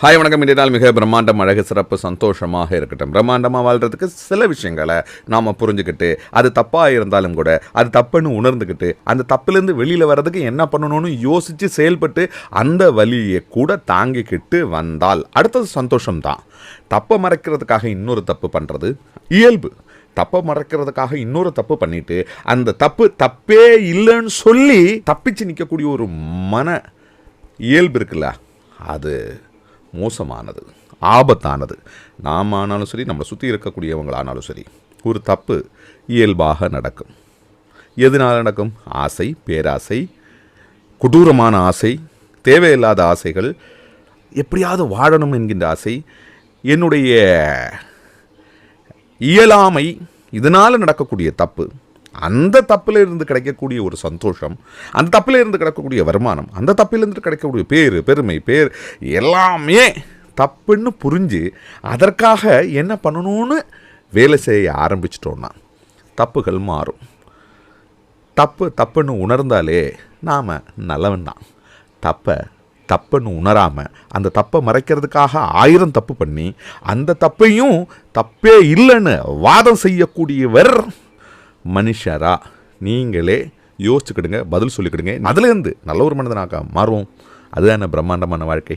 Hi வணக்கம். இன்றைய நாள் மிக பிரம்மாண்டம் அழகு சிறப்பு சந்தோஷமாக இருக்கட்டும். பிரம்மாண்டமாக வாழ்கிறதுக்கு சில விஷயங்களை நாம் புரிஞ்சுக்கிட்டு அது தப்பாக இருந்தாலும் கூட அது தப்புன்னு உணர்ந்துக்கிட்டு அந்த தப்புலேருந்து வெளியில் வர்றதுக்கு என்ன பண்ணணும்னு யோசித்து செயல்பட்டு அந்த வழியை கூட தாங்கிக்கிட்டு வந்தால் அடுத்தது சந்தோஷம்தான். தப்பை மறைக்கிறதுக்காக இன்னொரு தப்பு பண்ணுறது இயல்பு. தப்பை மறக்கிறதுக்காக இன்னொரு தப்பு பண்ணிட்டு அந்த தப்பு தப்பே இல்லைன்னு சொல்லி தப்பிச்சு நிற்கக்கூடிய ஒரு மன இயல்பு இருக்குல்ல அது மோசமானது ஆபத்தானது. நாம் ஆனாலும் சரி நம்மளை சுற்றி இருக்கக்கூடியவங்களானாலும் சரி ஒரு தப்பு இயல்பாக நடக்கும். எதனால் நடக்கும்? ஆசை பேராசை கொடூரமான ஆசை தேவையில்லாத ஆசைகள் எப்படியாவது வாழணும் என்கின்ற ஆசை என்னுடைய இயலாமை இதனால் நடக்கக்கூடிய தப்பு அந்த தப்பில் இருந்து கிடைக்கக்கூடிய ஒரு சந்தோஷம் அந்த தப்பில் இருந்து கிடைக்கக்கூடிய வருமானம் அந்த தப்பிலிருந்து கிடைக்கக்கூடிய பேர் பெருமை பேர் எல்லாமே தப்புன்னு புரிஞ்சு அதற்காக என்ன பண்ணணும்னு வேலை செய்ய ஆரம்பிச்சிட்டோன்னா தப்புகள் மாறும். தப்பு தப்புன்னு உணர்ந்தாலே நாம் நல்லவன் தான். தப்பை தப்புன்னு உணராமல் அந்த தப்பை மறைக்கிறதுக்காக ஆயிரம் தப்பு பண்ணி அந்த தப்பையும் தப்பே இல்லைன்னு வாதம் செய்யக்கூடியவர் மனுஷரா? நீங்களே யோசிச்சுக்கிடுங்க பதில் சொல்லிக்கிடுங்க. அதுலேருந்து நல்ல ஒரு மனிதனாக மாறுவோம். அதுதான் பிரம்மாண்டமான வாழ்க்கை.